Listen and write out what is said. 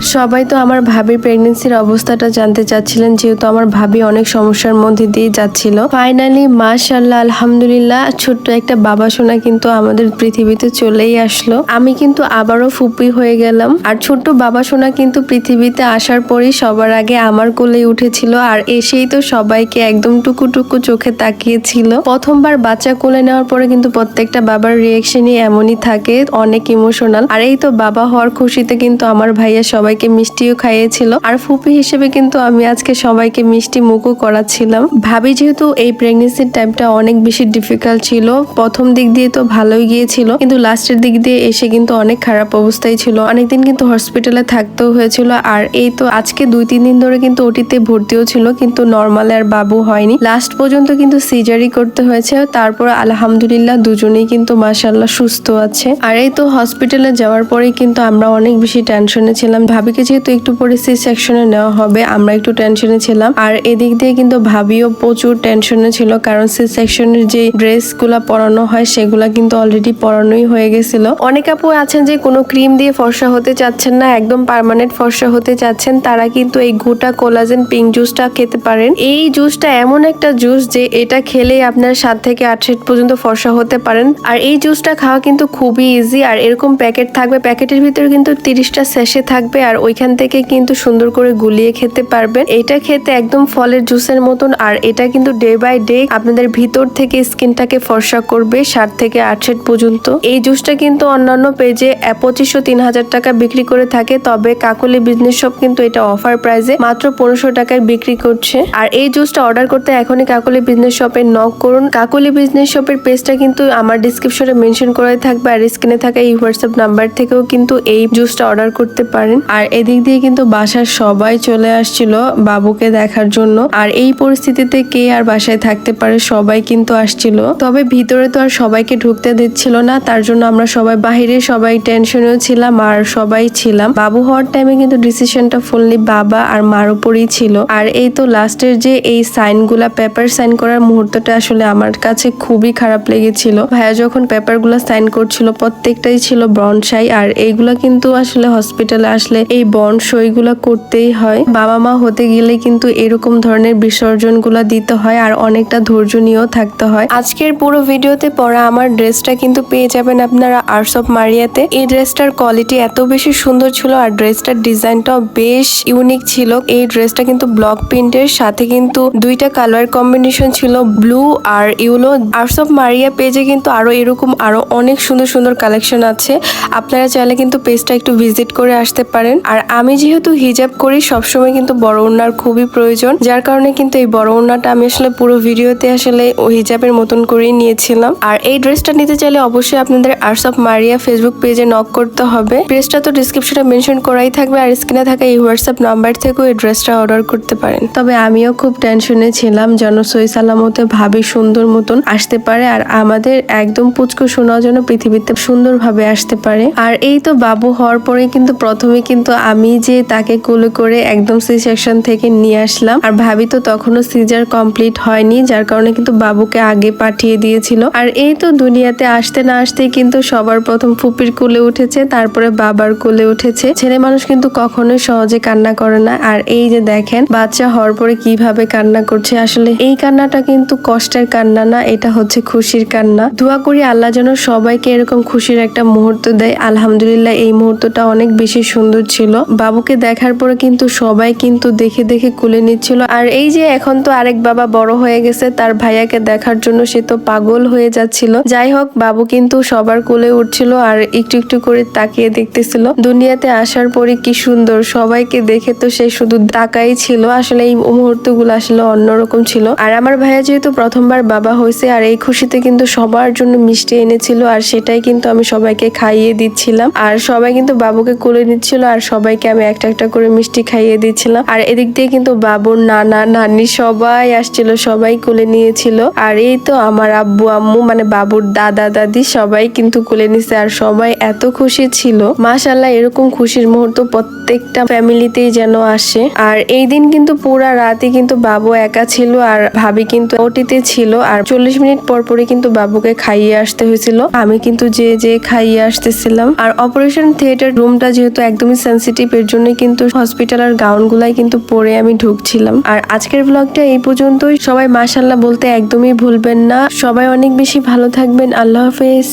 সবাই তো আমার ভাবির প্রেগনেন্সির অবস্থাটা জানতে চাচ্ছিলেন, যেহেতু আমার ভাবি অনেক সমস্যার মধ্যে দিয়ে যাচ্ছিল। ফাইনালি মাশাল্লাহ আলহামদুলিল্লাহ, ছোট্ট একটা বাবা সোনা কিন্তু আমাদের পৃথিবীতে চলেই আসলো। আমি কিন্তু আবারও ফুপি হয়ে গেলাম। আর ছোট্ট বাবা সোনা কিন্তু পৃথিবীতে আসার পরেই সবার আগে আমার কোলেই উঠেছিল আর এসেই তো সবাইকে একদম টুকু টুকু চোখে তাকিয়েছিল। প্রথমবার বাচ্চা কোলে নেওয়ার পরে কিন্তু প্রত্যেকটা বাবার রিয়েকশনই এমনই থাকে, অনেক ইমোশনাল আর এই তো বাবা হওয়ার খুশিতে কিন্তু আমার ভাইয়া সবাইকে মিষ্টিও খাইয়েছিল। আর ফুপি হিসেবে কিন্তু আমি আজকে সবাইকে মিষ্টি মুখও করাচ্ছিলাম। ভাবি যেহেতু এই প্রেগনেন্সির টাইমটা অনেক বেশি ডিফিকাল্ট ছিল, প্রথম দিক দিয়ে তো ভালোই গিয়েছিল, কিন্তু লাস্টের দিক দিয়ে এসে কিন্তু অনেক খারাপ অবস্থায় ছিল। অনেকদিন কিন্তু হসপিটালে থাকতেও হয়েছিল, আর এই তো আজকে দুই, তিন দিন ধরে কিন্তু ওটিতে ভর্তিও ছিল, কিন্তু নর্মালে আর বাবু হয়নি। লাস্ট পর্যন্ত কিন্তু সিজারি করতে হয়েছে, তারপর আলহামদুলিল্লাহ দুজনেই কিন্তু মাসাল্লাহ সুস্থ আছে। আর এই তো হসপিটালে যাওয়ার পরেই কিন্তু আমরা অনেক বেশি টেনশনে ছিলাম। ভাবিকে যেহেতু একটু পরে সি সেকশনে নেওয়া হবে, আমরা একটু টেনশনে ছিলাম। আর এদিক দিয়ে কিন্তু ভাবিও প্রচুর টেনশনে ছিল, কারণ সি সেকশনের যে ড্রেসগুলা পরানো হয়, সেগুলা কিন্তু অলরেডি পরানোই হয়ে গেছিল। অনেক আপু আছেন যে কোনো ক্রিম দিয়ে ফর্সা হতে চাচ্ছেন না, একদম পার্মানেন্ট ফর্সা হতে চাচ্ছেন, তারা কিন্তু এই গোটা কোলাজেন পিঙ্ক জুসটা খেতে পারেন। এই জুসটা এমন একটা জুস যে এটা খেলেই আপনার সাত থেকে আট পর্যন্ত ফর্সা হতে পারেন। আর এই জুসটা খাওয়া কিন্তু খুবই ইজি আর এরকম প্যাকেট থাকবে প্যাকেটের ভিতরে কিন্তু তিরিশটা শেষে থাকবে। আর ওইখান থেকে কিন্তু সুন্দর করে গুলিয়ে খেতে পারবেন। এটা খেতে একদম ফলের জুসের মতন আর এটা কিন্তু ডে বাই ডে আপনাদের ভিতর থেকে স্কিনটাকে ফর্সা করবে সাত থেকে আট সেট পর্যন্ত। এই জুসটা কিন্তু অন্যান্য পেজে পঁচিশশো, তিন হাজার টাকা বিক্রি করে থাকে, তবে কাকলি বিজনেস শপ কিন্তু এটা অফার প্রাইসে মাত্র পনেরোশো টাকায় বিক্রি করছে। আর এই জুসটা অর্ডার করতে এখনই কাকলি বিজনেস শপে নক করুন। কাকলি বিজনেস শপের পেজটা কিন্তু আমার ডিসক্রিপশনে মেনশন করা থাকবে আর স্ক্রিনে থাকা এই হোয়াটসঅ্যাপ নাম্বার থেকেও কিন্তু এই জুসটা অর্ডার করতে পারেন। আর এদিক দিয়ে কিন্তু বাসার সবাই চলে আসছিল বাবুকে দেখার জন্য। আর এই পরিস্থিতিতে কে আর বাসায় থাকতে পারে সবাই কিন্তু আসছিল। তবে ভিতরে তো আর সবাইকে ঢুকতে দিচ্ছিল না, তার জন্য আমরা সবাই বাহিরে সবাই টেনশনেও ছিলাম আর সবাই ছিলাম। বাবু হওয়ার টাইমে কিন্তু ডিসিশনটা ফুললি বাবা আর মার উপরই ছিল। আর এই তো লাস্টের যে এই সাইনগুলা পেপার সাইন করার মুহূর্তটা আসলে আমার কাছে খুবই খারাপ লেগেছিল। ভাইয়া যখন পেপারগুলো সাইন করছিল, প্রত্যেকটাই ছিল বনসাই আর এইগুলা কিন্তু আসলে হসপিটালে আসলে এই বন সইগুলা করতেই হয়। বাবা মা হতে গেলে কিন্তু এরকম ধরনের বিসর্জন বিসর্জনগুলো দিতে হয় আর অনেকটা ধৈর্য নিয়েও থাকতে হয়। আজকের পুরো ভিডিওতে পরা আমার ড্রেসটা কিন্তু পেয়ে যাবেন আপনারা আর্টস অফ মারিয়াতে এই ড্রেসটার কোয়ালিটি এত বেশি সুন্দর ছিল আর ড্রেসটার ডিজাইনটাও বেশ ইউনিক ছিল। এই ড্রেসটা কিন্তু ব্লক প্রিন্টের সাথে কিন্তু দুইটা কালার কম্বিনেশন ছিল ব্লু আর ইউলো আর্টস অফ মারিয়া পেজে কিন্তু আরও এরকম আরও অনেক সুন্দর সুন্দর কালেকশন আছে। আপনারা চাইলে কিন্তু পেজটা একটু ভিজিট করে আসতে পারেন। আর আমি যেহেতু হিজাব করি, সবসময় কিন্তু বড় ওড়নার খুবই প্রয়োজন। যার কারণে কিন্তু এই বড় ওড়নাটা আমি আসলে পুরো ভিডিওতে আসলে ও হিজাবের মতন করেই নিয়েছিলাম। আর এই ড্রেসটা নিতে চাইলে অবশ্যই আপনাদের আর্টস অফ মারিয়া ফেসবুক পেজে নক করতে হবে। পেজটা তো ডিসক্রিপশনে মেনশন করাই থাকবে, আর স্ক্রিনে থাকা এই হোয়াটসঅ্যাপ নাম্বার থেকেও এই ড্রেসটা অর্ডার করতে পারেন। তবে আমিও খুব টেনশনে ছিলাম যেন সই সালামতে ভাবি সুন্দর মতন আসতে পারে, আর আমাদের একদম পুচকো শোনার জন্য পৃথিবীতে সুন্দরভাবে আসতে পারে। আর এই তো বাবু হওয়ার পরে কিন্তু প্রথমে কিন্তু আমি যে তাকে কোলে করে একদম সি সেকশন থেকে নিয়ে আসলাম। আর ভাবি তো তখনও সিজার কমপ্লিট হয়নি, যার কারণে কিন্তু বাবুকে আগে পাঠিয়ে দিয়েছিল। আর এই তো দুনিয়াতে আসতে না আসতেই কিন্তু সবার প্রথম ফুপির কোলে উঠেছে, তারপরে বাবার কোলে উঠেছে। ছেলে মানুষ কিন্তু কখনোই সহজে কান্না করে না। আর এই যে দেখেন, বাচ্চা হওয়ার পরে কীভাবে কান্না করছে। আসলে এই কান্নাটা কিন্তু কষ্টের কান্না না, এটা হচ্ছে খুশির কান্না। দোয়া করি আল্লাহ যেন সবাইকে এরকম খুশির একটা মুহূর্ত দেয়। আলহামদুলিল্লাহ, এই মুহূর্তটা অনেক বেশি সুন্দর ছিল। বাবুকে দেখার পরে কিন্তু সবাই কিন্তু দেখে দেখে কুলে নিচ্ছিল। আর এই যে এখন তো আরেক বাবা বড় হয়ে গেছে, তার ভাইয়াকে দেখার জন্য সে তো পাগল হয়ে যাচ্ছিল। যাই হোক, বাবু কিন্তু সবার কোলে উঠছিল আর একটু একটু করে তাকিয়ে দেখতেছিল। দুনিয়াতে আসার পরে কি সুন্দর, সবাইকে দেখে তো সে শুধু তাকাই ছিল। আসলে এই মুহূর্তগুলো আসলে অন্যরকম ছিল। আর আমার ভাইয়া যেহেতু প্রথমবার বাবা হয়েছে, আর এই খুশিতে কিন্তু সবার জন্য মিষ্টি এনেছিল, আর সেটাই কিন্তু আমি সবাইকে খাইয়ে দিচ্ছিলাম। আর সবাই কিন্তু বাবুকে কোলে নিচ্ছিল, আর সবাইকে আমি একটা একটা করে মিষ্টি খাইয়ে দিচ্ছিলাম আর এদিক দিয়ে কিন্তু বাবুর নানা, নানি সবাই আসছিল, সবাই কোলে নিয়েছিল। আর এই তো আমার আব্বু, আম্মু মানে বাবুর দাদা, দাদি সবাই কিন্তু কোলে নিছে আর সবাই এত খুশি ছিল। মাশাল্লাহ এরকম খুশির মুহূর্ত প্রত্যেকটা ফ্যামিলিতেই যেন আসে। আর এই দিন কিন্তু পুরা রাতে কিন্তু বাবু একা ছিল আর ভাবি কিন্তু ওটিতে ছিল। আর চল্লিশ মিনিট পর পরে কিন্তু বাবুকে খাইয়ে আসতে হয়েছিল। আমি কিন্তু যে যে খাইয়ে আসতেছিলাম। আর অপারেশন থিয়েটার রুমটা যেহেতু একদমই সেন্সিটিভ এর জন্য কিন্তু হসপিটাল আর গাউন গুলাই কিন্তু পরে আমি ঢুকছিলাম। আর আজকের ব্লগটা এই পর্যন্তই। সবাই মাসাল্লাহ বলতে একদমই ভুলবেন না। সবাই অনেক বেশি ভালো থাকবেন। আল্লাহ হাফেজ।